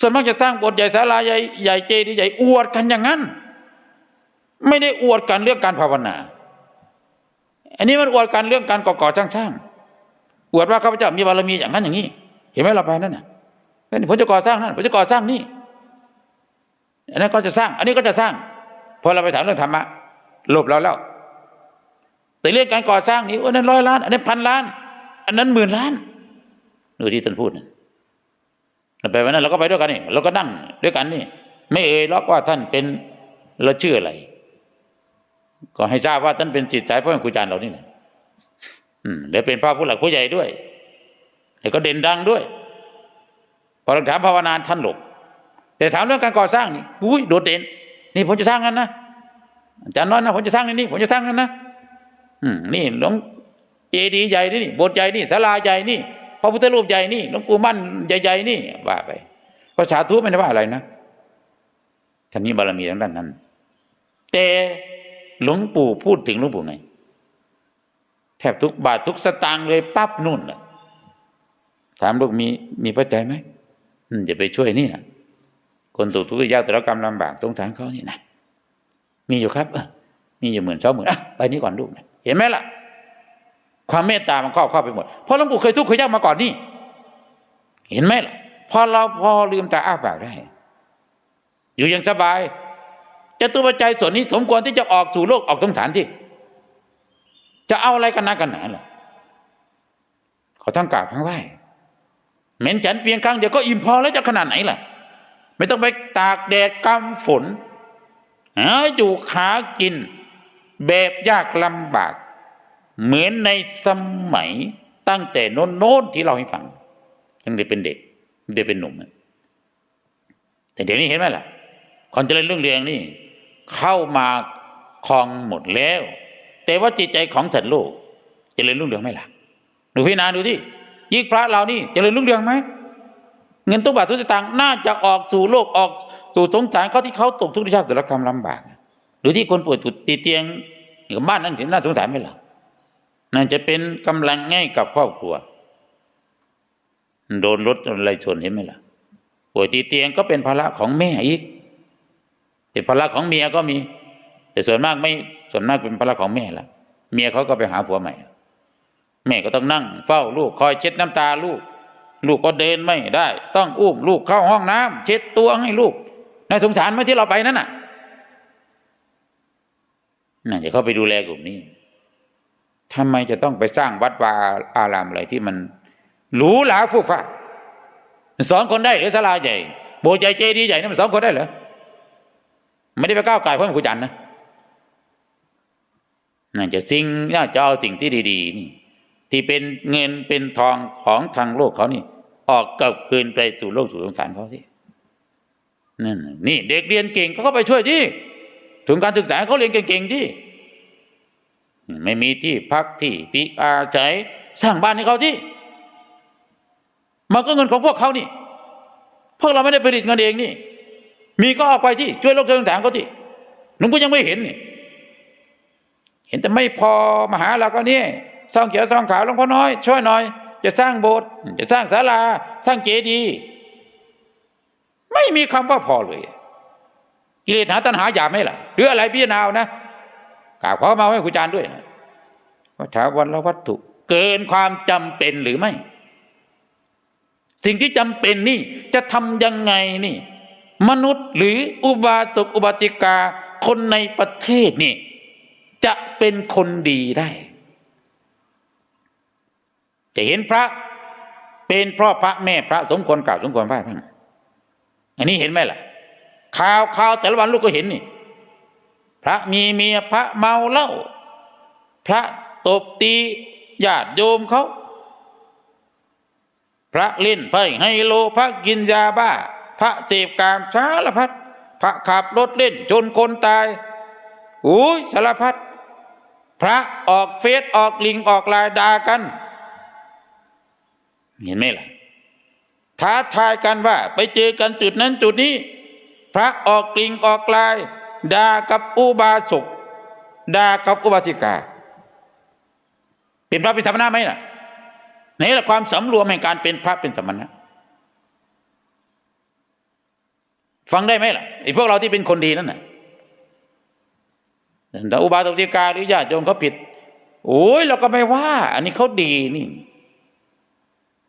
ส่วนมากจะสร้างโบสถ์ใหญ่ศาลาใหญ่ใหญ่เจดีย์ใหญ่อวดกันอย่างนั้น ไม่ได้อวดกันเรื่องการภาวนา อันนี้มันอวดกันเรื่องการก่อก่อสร้างสร้างอวดว่าข้าพเจ้ามีบารมีอย่างนั้นอย่างนี้ เห็นไหมเราไปนั่นน่ะเป็นผมจะก่อสร้างนั่นผมจะก่อสร้างนี่อันนั้นก็จะสร้าง อันนี้ก็จะสร้างพอเราไปถามเรื่องธรรมะหลบเราแล้ว แต่เรื่องการก่อสร้างนี่อันนั้นร้อยล้าน อันนั้นพันล้าน อันนั้นหมื่นล้านดูที่ท่านพูดนะ ไปวันนั้นเราก็ไปด้วยกันนี่เราก็นั่งด้วยกันนี่ ไม่เอ่ยล็อกว่าท่านเป็นเราชื่ออะไร ก็ให้ทราบว่าท่านเป็นจิตสายพ่อแม่ครูอาจารย์เรานี่นะอืมและเป็นพระผู้หลักผู้ใหญ่ด้วยแล้วก็เด่นดังด้วย พอเราถามภาวนาท่านหลบแต่ถามเรื่องการก่อสร้างนี่อุ้ยโดดเด่น นี่ผมจะสร้างนั้นนะอาจารย์น้อยนะผมจะสร้างนี่นี่ผมจะสร้างนั้นนะอืมนี่หลวงเจดีย์ใหญ่นี่โบสถ์ใหญ่นี่ศาลาใหญ่นี่ พระพุทธรูปใหญ่นี่หลวงปู่มั่นใหญ่ๆนี่ว่าไปภาษาทุไม่ได้ว่าอะไรนะท่านมีบารมีทางด้านนั้น แต่หลวงปู่พูดถึงหลวงปู่ไง แทบทุกบาททุกสตางค์เลยปั๊บนู่นน่ะ ถามลูกมีมีปัจจัยไหมอืมจะไปช่วยนี่นะคนถูกทุกข์ยากตรกรรมลำบากสงสารเขานี่นะมีอยู่ครับเออมีอยู่หมื่นสองหมื่นอะไปนี่ก่อนลูกนะเห็นไหมล่ะ ความเมตตามันครอบครอบไปหมดเพราะหลวงปู่เคยทุกข์เคยยากมาก่อนนี่เห็นไหมล่ะพอเราพอลืมตาอ้าปากได้ อยู่อย่างสบายจะตัวปัจจัยส่วนนี้สมควรที่จะออกสู่โลกออกสงสารที่จะเอาอะไรกันนักกันหนาล่ะเขาต้งกราบทั้งไหวเหม็นฉันเพียงครั้งเดียวก็อิ่มพอแล้วจะขนาดไหนล่ะ ไม่ต้องไปตากแดดกำฝนหาอยู่ขากิน แบบยากลำบาก เหมือนในสมัยตั้งแต่โน้นโน้นที่เราให้ฟังตั้งแต่เป็นเด็กตั้งแต่เป็นหนุ่มนะแต่เดี๋ยวนี้เห็นไหมล่ะความเจริญรุ่งเรืองนี่ เข้ามาครองหมดแล้ว แต่ว่าจิตใจของสัตว์โลกเจริญรุ่งเรืองไหมล่ะดูพี่นาดูที่ยิ่งพระเรานี่เจริญรุ่งเรืองไหมเงินทุกบาททุกสตางค์น่าจะออกสู่โลกออกสู่สงสารเขาที่เขาตกทุกข์ยากแต่ละกรรมลำบาก หรือที่คนป่วยติดเตียงกับบ้านนั้นถึงน่าสงสารไหมล่ะ นั่นจะเป็นกำลังง่ายกับครอบครัว โดนรถอะไรชนเห็นไหมล่ะป่วยติดเตียงก็เป็นภาระของแม่อีกแต่ภาระของเมียก็มี แต่ส่วนมากไม่ส่วนมากเป็นภาระของแม่ละเมียเขาก็ไปหาผัวใหม่ แม่ก็ต้องนั่ง เฝ้าลูกคอยเช็ดน้ำตาลูก ลูกก็เดินไม่ได้ ต้องอุ้มลูกเข้าห้องน้ำเช็ดตัวให้ลูกน่าสงสารไหมที่เราไปนั่นน่ะน่าจะเข้าไปดูแลกลุ่มนี้ ทำไมจะต้องไปสร้างวัดวาอารามอะไรที่มันหรูหราฟุ่ฟ้ามันสอนคนได้หรือศาลาใหญ่โบใหญ่เจดีย์ใหญ่นั่นมันสอนคนได้เหรอไม่ได้ไปก้าวไก่เพราะมันกุจันทร์นะน่าจะสิ่งน่าจะเอาสิ่งที่ดี ๆ นี่ ที่เป็นเงินเป็นทองของทางโลกเขานี่ ออกกลับคืนไปสู่โลกสู่สงสารเขาสินั่นนี่ เด็กเรียนเก่งเขาก็ไปช่วยที่ถึงการศึกษาเขาเรียนเก่งๆที่ ไม่มีที่พักที่พิอาศัยสร้างบ้านให้เขาที่มันก็เงินของพวกเขานี่ พวกเราไม่ได้ผลิตเงินเองนี่ มีก็ออกไปที่ช่วยโลกช่วยต่างๆเขาที่หนุ่มก็ยังไม่เห็นนี่เห็นแต่ไม่พอมาหาเราก็เนี่ยซองเขียวซองขาวหลวงพ่อน้อย ช่วยหน่อย จะสร้างโบสถ์จะสร้างศาลา สร้างเจดีย์ไม่มีคำว่าพอเลย กิเลสหาตัณหาหยาบไหมล่ะ หรืออะไรพิจารณาเอานะ กล่าวขอมาให้ครูอาจารย์ด้วยนะว่าถาวันละวัตถุ เกินความจำเป็นหรือไม่ สิ่งที่จำเป็นนี่จะทำยังไงนี่ มนุษย์หรืออุบาสกอุบาสิกาคนในประเทศนี่ จะเป็นคนดีได้ จะเห็นพระเป็นพราะพระแม่พระสมควรกล่าวสมควรไหว้พังอันนี้เห็นไหมล่ะข่าวข่าวแต่ละวันลูกก็เห็นนี่ พระมีเมียพระเมาเหล้าพระตบตีญาติโยมเขา พระเล่นไพ่ไฮโลพระกินยาบ้า พระเสพกามสารพัดพระขับรถเล่นจนคนตายอุ้ยสารพัดพระออกเฟซออกลิงออกลน์ด่ากัน เห็นไหมล่ะท้าทายกันว่า ไปเจอกันจุดนั้นจุดนี้ พระออกลิงออกลน์ ด่ากับอุบาสกด่ากับอุบาสิกา เป็นพระเป็นสมณะไหมล่ะนี่แหละความสำรวมแห่งการเป็นพระเป็นสมณะฟังได้ไหมล่ะไอ้พวกเราที่เป็นคนดีนั่นน่ะแต่อุบาสกิกาหรือญาติโยมเขาผิด โอ้ยเราก็ไม่ว่า อันนี้เขาดีนี่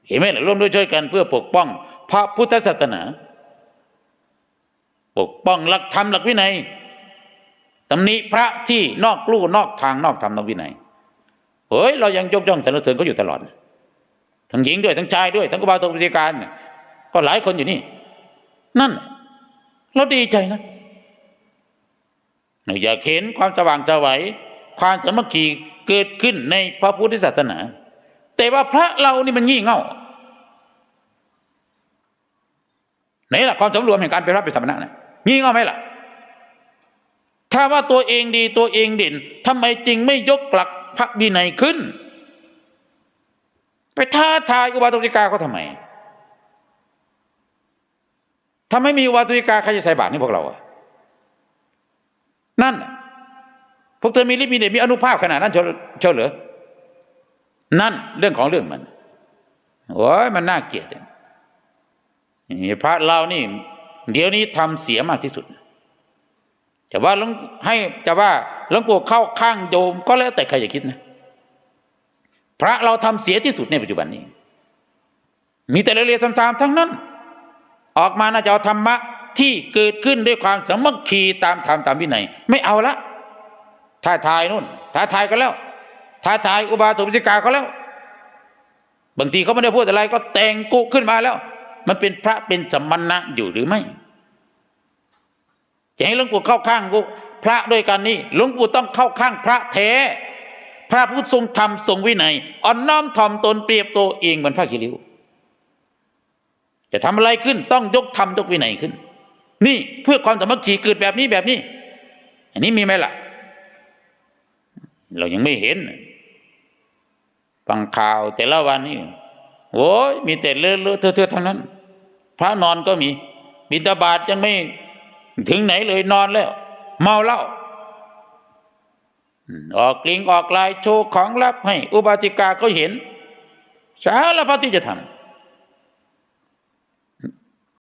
เห็นไหมล่ะร่วมด้วยช่วยกันเพื่อปกป้อง พระพุทธศาสนา ปกป้องหลักธรรมหลักวินัย ตำหนิพระที่นอกลู่นอกทางนอกธรรมนอกวินัยเฮ้ยเรายังยกย่องสรรเสริญเขาอยู่ตลอด ทั้งหญิงด้วยทั้งชายด้วย ทั้งอุบาสกอุบาสิกาเนี่ยก็หลายคนอยู่นี่ นั่น เราดีใจนะเราอยากเห็นความสว่างสวัยความสามัคคีเกิดขึ้นในพระพุทธศาสนา แต่ว่าพระเรานี่มันงี่เง่าไหนล่ะความสำรวมแห่งการเป็นพระเป็นสมณะนะงี่เง่าไหมล่ะ ถ้าว่าตัวเองดีตัวเองเด่นทำไมจริงไม่ยกหลักพระวินัยขึ้น ไปท้าทายอุบาสกิกาเขาทำไมถ้าไม่มีอุบาสกาใครจะใส่บาตรนี่พวกเราอะนั่นพวกเธอมีฤทธิ์มีเดมีอนุภาพขนาดนั้นเชียวเชียวหรอนั่นเรื่องของเรื่องมันโอ้ยมันน่าเกลียดนี่พระเรานี่ เดี๋ยวนี้ทำเสียมากที่สุด จะว่าหลวงให้จะว่าหลวงปู่เข้าข้างโยมก็แล้วแต่ใครจะคิดนะ พระเราทำเสียที่สุดในปัจจุบันนี้ มีแต่เรียนซ้ำๆทั้งนั้น ออกมาน่าจะเอาธรรมะที่เกิดขึ้นด้วยความสามัคคีตามธรรมตามวินัยไม่เอาละท้าทายนู่นท้าทายกันแล้วท้าทายอุบาสกอุบาสิกาเขาแล้ว บางทีเขาไม่ได้พูดอะไรก็แต่งกุขึ้นมาแล้ว มันเป็นพระเป็นสมณะอยู่หรือไม่ จะให้หลวงปู่เข้าข้างพระด้วยกันนี่หลวงปู่ต้องเข้าข้างพระแท้ พระผู้ทรงธรรมทรงวินัยอ่อนน้อมถ่อมตนเปรียบตัวเองเหมือนพระคิริวจะทำอะไรขึ้นต้องยกธรรมยกวินัยขึ้น นี่เพื่อความสามัคคีเกิดแบบนี้แบบนี้ อันนี้มีไหมล่ะ เรายังไม่เห็นฟังข่าวแต่ละวันนี่โอ้ยมีแต่เลอะเลอะเทอะเทอะทั้งนั้น พระนอนก็มีบิณฑบาตยังไม่ ถึงไหนเลยนอนแล้ว เมาเหล้าออกกลิงออกลายโชว์ของลับให้ อุบาติกาก็เห็นสารพัดที่จะทำ